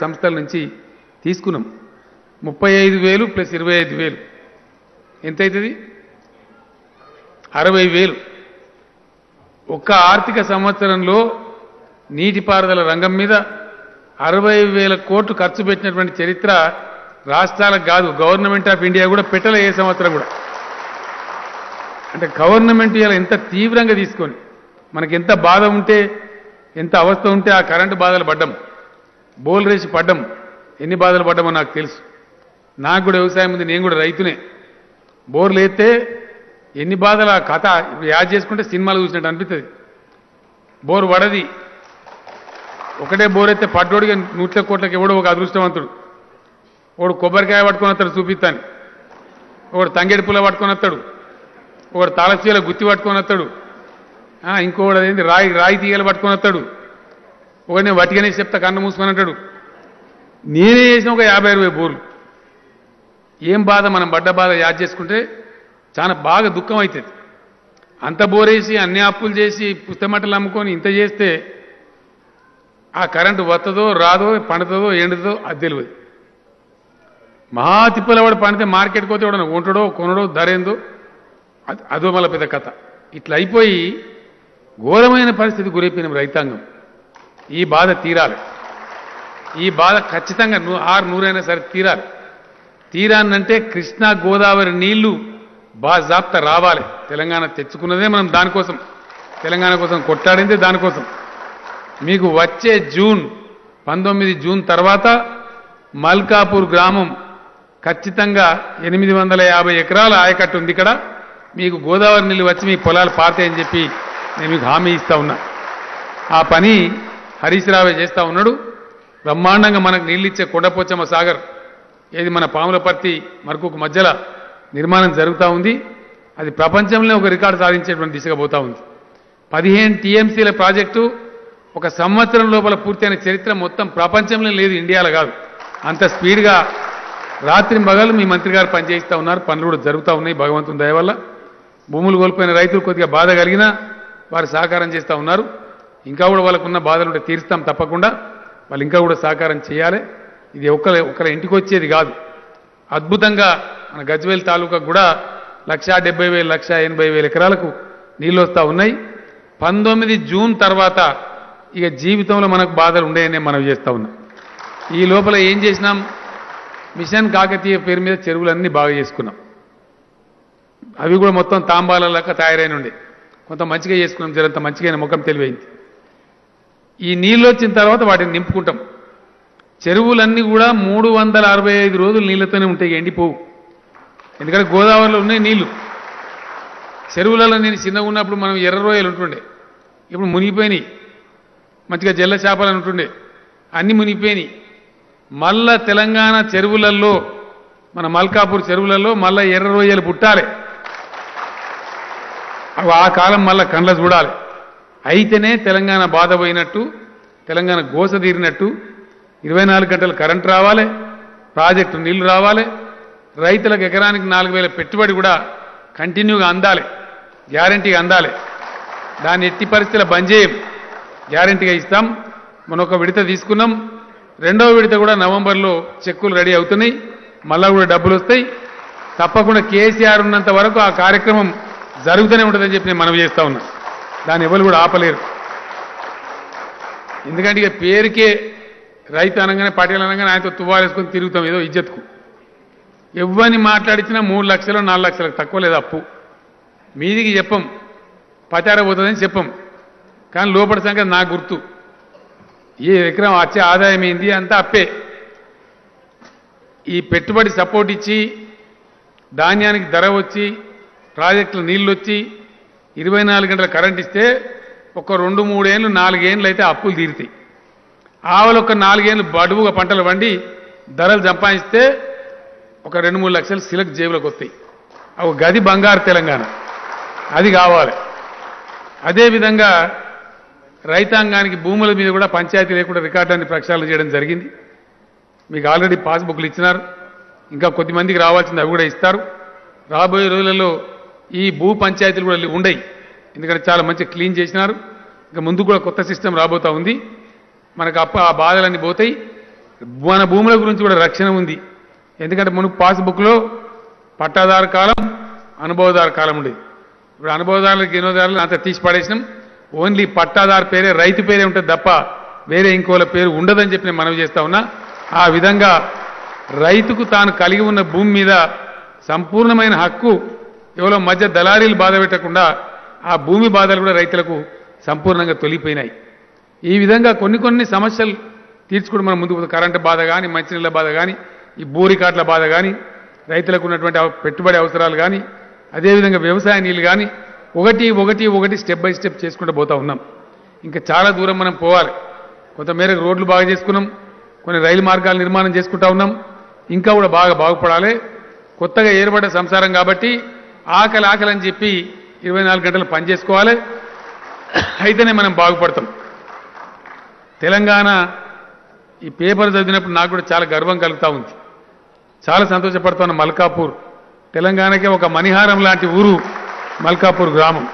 సంస్థల నుంచి తీసుకున్నాం. ముప్పై ఐదు వేలు ప్లస్ ఇరవై ఐదు వేలు. ఎంత అవుతుంది అరవై వేలు. ఒక్క ఆర్థిక సంవత్సరంలో నీటిపారుదల రంగం మీద అరవై వేల కోట్లు ఖర్చు పెట్టినటువంటి చరిత్ర రాష్ట్రాలకు కాదు గవర్నమెంట్ ఆఫ్ ఇండియా కూడా పెట్టలే ఏ సంవత్సరం కూడా. అంటే గవర్నమెంట్ ఇలా ఎంత తీవ్రంగా తీసుకొని మనకి ఎంత బాధ ఉంటే ఎంత అవస్థ ఉంటే ఆ కరెంటు బాధలు పడ్డం బోల్ రేసి పడ్డం ఎన్ని బాధలు పడ్డామో నాకు తెలుసు. నాకు కూడా వ్యవసాయం ఉంది నేను కూడా రైతునే. బోర్లు ఎత్తే ఎన్ని బాధలు ఆ కథ యాడ్ చేసుకుంటే సినిమాలు చూసినట్టు అనిపిస్తుంది. బోర్ పడది. ఒకటే బోర్ అయితే పడ్డోడిగా నూట్ల కోట్లకి ఎవడో ఒక అదృష్టవంతుడు. ఒకడు కొబ్బరికాయ పట్టుకొని వస్తాడు చూపిస్తాను. ఒకడు తంగేడి పుల్ల పట్టుకొని వస్తాడు. ఒకడు తాళసీల గుత్తి పట్టుకొని వస్తాడు. ఇంకొకడు అదేంటి రాయి రాయి తీగలు పట్టుకొని వస్తాడు. ఒకటి వటికనే చెప్తా కన్ను మూసుకొని అంటాడు. నేనే చేసిన ఒక యాభై అరవై బోర్లు. ఏం బాధ మనం బడ్డ బాధ యాద్ చేసుకుంటే చాలా బాగా దుఃఖం అవుతుంది. అంత బోరేసి అన్ని అప్పులు చేసి పుస్తమట్టలు అమ్ముకొని ఇంత చేస్తే ఆ కరెంటు వత్తదో రాదో పండుతుందో ఎండుతుందో అది తెలియదు. మహా తిప్పలవాడు పండితే మార్కెట్కి పోతే ఎవడన్నా కొనడో ధర ఏందో అదో మళ్ళీ పెద్ద కథ. ఇట్లా అయిపోయి ఘోరమైన పరిస్థితి గురైపోయిన రైతాంగం. ఈ బాధ తీరాలి. ఈ బాధ ఖచ్చితంగా నూ- ఆరు నూరైనా సరే తీరాలి. తీరానంటే కృష్ణా గోదావరి నీళ్ళు బాజాప్త రావాలి. తెలంగాణ తెచ్చుకున్నదే మనం దానికోసం. తెలంగాణ కోసం కొట్టాడింది దానికోసం. మీకు వచ్చే జూన్ పంతొమ్మిది జూన్ తర్వాత మల్కాపూర్ గ్రామం ఖచ్చితంగా ఎనిమిది వందల యాభై ఎకరాల ఆయకట్టు ఉంది ఇక్కడ. మీకు గోదావరి నీళ్ళు వచ్చి మీ పొలాలు పారతాయని చెప్పి నేను మీకు హామీ ఇస్తా ఉన్నా. ఆ పని హరీష్ రావే చేస్తూ ఉన్నాడు. బ్రహ్మాండంగా మనకు నీళ్ళిచ్చే కొండపోచమ్మ సాగర్ ఏది మన పాములపర్తి మరకుకు మధ్యలో నిర్మాణం జరుగుతూ ఉంది. అది ప్రపంచంలో ఒక రికార్డు సాధించేటువంటి దిశగా పోతా ఉంది. పదిహేను టీఎంసీల ప్రాజెక్టు ఒక సంవత్సరం లోపల పూర్తయిన చరిత్ర మొత్తం ప్రపంచంలో లేదు ఇండియాలో కాదు. అంత స్పీడ్గా రాత్రి మగలు మీ మంత్రి గారు పనిచేస్తూ ఉన్నారు. పనులు కూడా జరుగుతూ ఉన్నాయి. భగవంతుని దయ వల్ల. భూములు కోల్పోయిన రైతులు కొద్దిగా బాధ కలిగినా వారు సహకారం చేస్తూ ఉన్నారు. ఇంకా కూడా వాళ్ళకున్న బాధలు ఉంటే తీరుస్తాం తప్పకుండా. వాళ్ళు ఇంకా కూడా సహకారం చేయాలి. ఇది ఒక్కల ఒక్కల ఇంటికి వచ్చేది కాదు. అద్భుతంగా మన గజ్వేల్ తాలూకా కూడా లక్షా డెబ్బై వేలు లక్ష ఎనభై వేల ఎకరాలకు నీళ్ళు వస్తూ ఉన్నాయి. పంతొమ్మిది జూన్ తర్వాత ఇక జీవితంలో మనకు బాధలు ఉండేయని మనం చేస్తూ ఉన్నాం. ఈ లోపల ఏం చేసినాం? మిషన్ కాకతీయ పేరు మీద చెరువులన్నీ బాగా చేసుకున్నాం. అవి కూడా మొత్తం తాంబాల లెక్క తయారైన ఉండే కొంత మంచిగా చేసుకున్నాం జరంత మంచిగా ముఖం తెలివైంది. ఈ నీళ్ళు వచ్చిన తర్వాత వాటిని నింపుకుంటాం. చెరువులన్నీ కూడా మూడు వందల అరవై ఐదు రోజులు నీళ్ళతోనే ఉంటాయి ఎండిపోవు. ఎందుకంటే గోదావరిలో ఉన్నాయి నీళ్ళు చెరువులలో నేను చిన్నగా ఉన్నప్పుడు మనం ఎర్ర రొయ్యలు ఉంటుండే. ఇప్పుడు మునిగిపోయినాయి. మంచిగా జల్ల చేపలు అని ఉంటుండే. అన్ని మునిగిపోయినాయి. మళ్ళా తెలంగాణ చెరువులలో మన మల్కాపూర్ చెరువులలో మళ్ళా ఎర్ర రొయ్యలు పుట్టాలి. అవి ఆ కాలం మళ్ళా కండ్ల చూడాలి. అయితేనే తెలంగాణ బాధ పోయినట్టు తెలంగాణ గోస తీరినట్టు ఇరవై నాలుగు గంటలు కరెంట్ రావాలి ప్రాజెక్టు నీళ్ళు రావాలి రైతులకు ఎకరానికి నాలుగు వేల పెట్టుబడి కూడా కంటిన్యూగా అందాలి గ్యారంటీగా అందాలి. దాన్ని ఎట్టి పరిస్థితుల బంద్ చేయం. గ్యారంటీగా ఇస్తాం. మనం ఒక విడత తీసుకున్నాం. రెండవ విడత కూడా నవంబర్లో చెక్కులు రెడీ అవుతున్నాయి. మళ్ళా కూడా డబ్బులు వస్తాయి. తప్పకుండా కేసీఆర్ ఉన్నంత వరకు ఆ కార్యక్రమం జరుగుతూనే ఉంటుందని చెప్పి నేను మనవి చేస్తా ఉన్నా. దాన్ని ఎవరు కూడా ఆపలేరు. ఎందుకంటే ఇక పేరుకే రైతు అనగానే పటేల్ అనగానే ఆయనతో తువ్వాలేసుకొని తిరుగుతాం ఏదో ఇజ్జత్కు. ఎవరిని మాట్లాడించినా మూడు లక్షలు నాలుగు లక్షలకు తక్కువ లేదు అప్పు. మీదికి చెప్పం పచార పోతుందని చెప్పం. కానీ లోపల సంగతి నాకు గుర్తు. ఏ ఎకరం వచ్చే ఆదాయం ఏంది అంతా అప్పే. ఈ పెట్టుబడి సపోర్ట్ ఇచ్చి ధాన్యానికి ధర వచ్చి ప్రాజెక్టులు నీళ్ళు వచ్చి ఇరవై నాలుగు గంటల కరెంట్ ఇస్తే ఒక రెండు మూడేళ్ళు నాలుగేళ్ళు అయితే అప్పులు తీరుతాయి. ఆవులు ఒక నాలుగేళ్ళు బడువుగా పంటలు వండి ధరలు సంపాదిస్తే ఒక రెండు మూడు లక్షలు సిలక్ జేబులకు వస్తాయి. ఒక గది బంగారు తెలంగాణ. అది కావాలి. అదేవిధంగా రైతాంగానికి భూముల మీద కూడా పంచాయతీ లేకుండా రికార్డాన్ని ప్రక్షాళన చేయడం జరిగింది. మీకు ఆల్రెడీ పాస్బుక్లు ఇచ్చినారు. ఇంకా కొద్దిమందికి రావాల్సింది అవి కూడా ఇస్తారు. రాబోయే రోజులలో ఈ భూ పంచాయతీలు కూడా ఉండయి. ఎందుకంటే చాలా మంచి క్లీన్ చేసినారు. ఇంకా ముందు కూడా కొత్త సిస్టమ్ రాబోతా ఉంది. మనకు అప్ప ఆ బాధలన్నీ పోతాయి. మన భూముల గురించి కూడా రక్షణ ఉంది. ఎందుకంటే మనకు పాస్బుక్లో పట్టాదారు కాలం అనుభవదారు కాలం ఉండేది. ఇప్పుడు అనుభవదారులకు ఎన్నోదారులు అంత తీసి పడేసినాం. ఓన్లీ పట్టాదారు పేరే రైతు పేరే ఉంటుంది తప్ప వేరే ఇంకోల పేరు ఉండదని చెప్పి నేను మనవి చేస్తా ఉన్నా. ఆ విధంగా రైతుకు తాను కలిగి ఉన్న భూమి మీద సంపూర్ణమైన హక్కు ఎవరో మధ్య దళారీలు బాధ పెట్టకుండా ఆ భూమి బాధలు కూడా రైతులకు సంపూర్ణంగా తొలిపోయినాయి. ఈ విధంగా కొన్ని కొన్ని సమస్యలు తీర్చుకుని మనం ముందుకు కరెంటు బాధ కానీ మంచినీళ్ళ బాధ కానీ ఈ బోరికాట్ల బాధ కానీ రైతులకు ఉన్నటువంటి పెట్టుబడి అవసరాలు కానీ అదేవిధంగా వ్యవసాయ నీళ్ళు కానీ ఒకటి ఒకటి ఒకటి స్టెప్ బై స్టెప్ చేసుకుంటూ పోతా ఉన్నాం. ఇంకా చాలా దూరం మనం పోవాలి. కొంతమేరకు రోడ్లు బాగా చేసుకున్నాం. కొన్ని రైలు మార్గాలు నిర్మాణం చేసుకుంటా ఉన్నాం. ఇంకా కూడా బాగా బాగుపడాలి. కొత్తగా ఏర్పడ్డ సంసారం కాబట్టి ఆకలి ఆకలి అని చెప్పి ఇరవై నాలుగు గంటలు పని చేసుకోవాలి. అయితేనే మనం బాగుపడతాం. తెలంగాణ ఈ పేపర్ చదివినప్పుడు నాకు కూడా చాలా గర్వం కలుగుతూ ఉంది. చాలా సంతోషపడుతున్న మల్కాపూర్. తెలంగాణకే ఒక మణిహారం లాంటి ఊరు మల్కాపూర్ గ్రామం.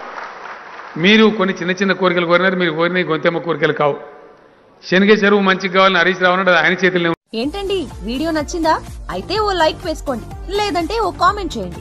మీరు కొన్ని చిన్న చిన్న కోరికలు కోరినారు మీరు కోరిన గొంతెమ్మ కోరికలు కావు. శనగ చెరువు మంచిగా కావాలని హరీష్ రావు అన్నాడు ఆయన చేతుల్లో ఏంటండి వీడియో నచ్చిందా? అయితే ఓ లైక్ వేసుకోండి లేదంటే ఓ కామెంట్ చేయండి.